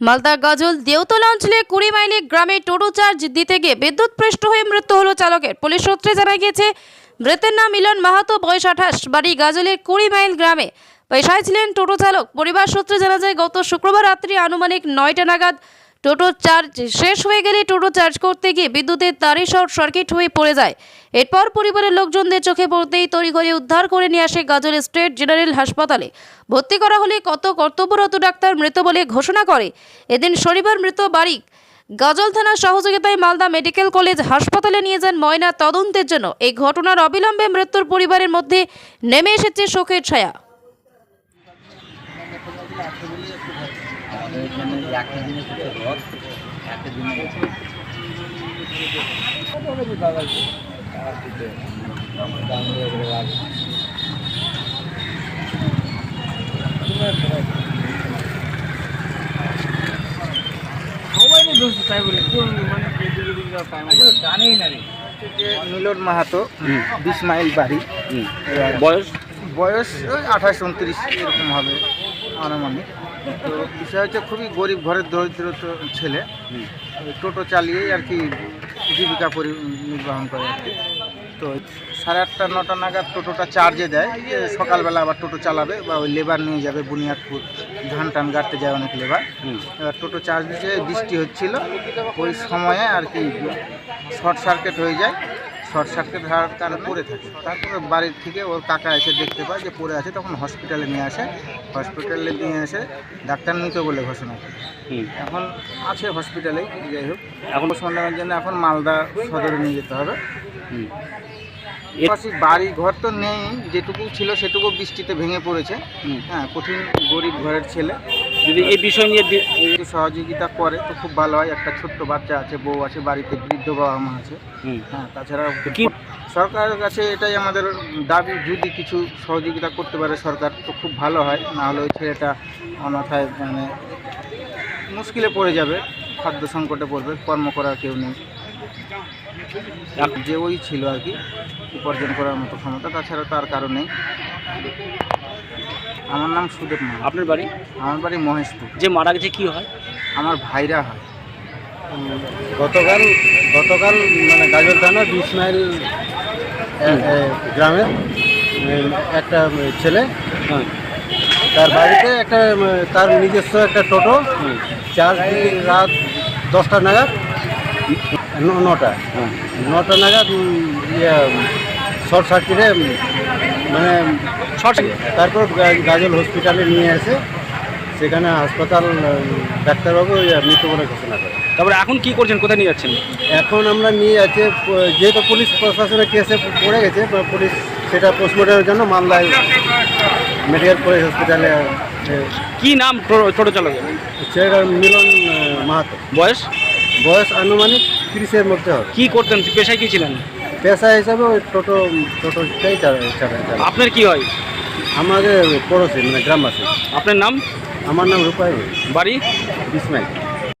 মালদার গাজল দেওতলা অঞ্চলে কুড়ি মাইলে গ্রামে টোটো চার্জ দিতে গিয়ে বিদ্যুৎ পৃষ্ঠ হয়ে মৃত্যু হলো চালকের। পুলিশ সূত্রে জানা গিয়েছে, মৃতের নাম মিলন মাহাতো, বয়স আঠাশ, বাড়ি গাজলের কুড়ি মাইল গ্রামে। পেশায় ছিলেন টোটো চালক। পরিবার সূত্রে জানা যায়, গত শুক্রবার রাত্রি আনুমানিক নয়টা নাগাদ টোটো চার্জ শেষ হয়ে গেলে টোটো চার্জ করতে গিয়ে বিদ্যুতের তারে শর্ট সার্কিট হয়ে পড়ে যায়। এরপর পরিবারের লোকজনদের চোখে পড়তেই তড়িঘড়ি উদ্ধার করে নিয়ে আসে গাজল স্টেট জেনারেল হাসপাতালে। ভর্তি করা হলে কত কর্তব্যরত ডাক্তার মৃত বলে ঘোষণা করে। এদিন শনিবার মৃত বাড়ি গাজল থানার সহযোগিতায় মালদা মেডিকেল কলেজ হাসপাতালে নিয়ে যান ময়না তদন্তের জন্য। এই ঘটনার অবিলম্বে মৃত্যুর পরিবারের মধ্যে নেমে এসেছে শোকের ছায়া। আমাদের এখানে একটা দিনে কিছু রথ একটা দিনে জানেই না রে যে মাহাতো বিশ মাইল বাড়ি বয়স বয়স ওই আঠাশ উনত্রিশ এরকম হবে আনুমানিক। তো বিষয় হচ্ছে খুবই গরিব ঘরের দরিদ্র ছেলে। টোটো চালিয়েই আর কি জীবিকা পরি নির্বাহন করে আর কি। তো সাড়ে আটটা নটা নাগাদ টোটোটা চার্জে দেয়। যে সকালবেলা আবার টোটো চালাবে বা ওই লেবার নিয়ে যাবে বুনিয়াদপুর। ধান টান গাড়তে যায় অনেক লেবার এবার টোটো চার্জ দিতে বৃষ্টি হচ্ছিল। ওই সময়ে আর কি শর্ট সার্কিট হয়ে যায়। শর্ট সার্কিট হওয়ার কারণে পড়ে থাকে। তারপরে বাড়ির থেকে ওর কাকা এসে দেখতে পায় যে পড়ে আছে তখন হসপিটালে নিয়ে আসে। হসপিটালে নিয়ে এসে ডাক্তার মৃত বলে ঘোষণা করে। এখন আছে হসপিটালেই যাই হোক। এখন পোস্টমর্টমের জন্য এখন মালদা সদরে নিয়ে যেতে হবে। বাড়ি ঘর তো নেই যেটুকু ছিল সেটুকু বৃষ্টিতে ভেঙে পড়েছে। হ্যাঁ কঠিন গরিব ঘরের ছেলে। যদি এই বিষয় নিয়ে সহযোগিতা করে তো খুব ভালো হয়। একটা ছোট্ট বাচ্চা আছে বউ আছে বাড়িতে বৃদ্ধ বাবা মা আছে। হ্যাঁ তাছাড়া কি সরকারের কাছে এটাই আমাদের দাবি যদি কিছু সহযোগিতা করতে পারে সরকার তো খুব ভালো হয়। না হলে ওই ছেলেটা অনাথায় মানে মুশকিলে পড়ে যাবে খাদ্য সংকটে পড়বে কর্ম করার কেউ নেই। যে ওই ছিল আর কি উপার্জন করার মতো ক্ষমতা তাছাড়া তার কারণে আমার নাম সুদেব মা আপনার বাড়ি? আমার বাড়ি মহেশপুর। যে মারা গেছে কি হয়? আমার ভাইরা হয়। গতকাল গতকাল মানে গাজর থানা বিশ মাইল গ্রামের একটা ছেলে হ্যাঁ তার বাড়িতে একটা তার নিজস্ব একটা টোটো চার দিন রাত দশটা নাগাদ ন- নটা। নটা নাগাদ ইয়ে শর্ট সার্কিটে মানে তারপর গাজল হসপিটালে নিয়ে এসে সেখানে হাসপাতাল ডাক্তারবাবু ইয়ে, মৃত বলে ঘোষণা করে। তারপরে এখন কি করছেন? কোথায় নিয়ে যাচ্ছেন? এখন আমরা নিয়ে যাচ্ছি যেহেতু পুলিশ প্রশাসনের কেসে পড়ে গেছে পুলিশ সেটা পোস্টমর্টমের জন্য মালদায় মেডিকেল কলেজ হসপিটালে কি নাম টো- টোটো চালকের? ছেলেটার মিলন মাহাতো। বয়স? বয়স আনুমানিক তিরিশের মধ্যে হবে। কি করতেন? পেশায় কী ছিলেন? পেশা হিসাবে ওই টোটো টোটোটাই চালায়। আপনার কি হয়? আমাদের পড়োশি মানে গ্রামবাসী। আপনার নাম? আমার নাম রূপাই বাড়ি? বিসমাইল।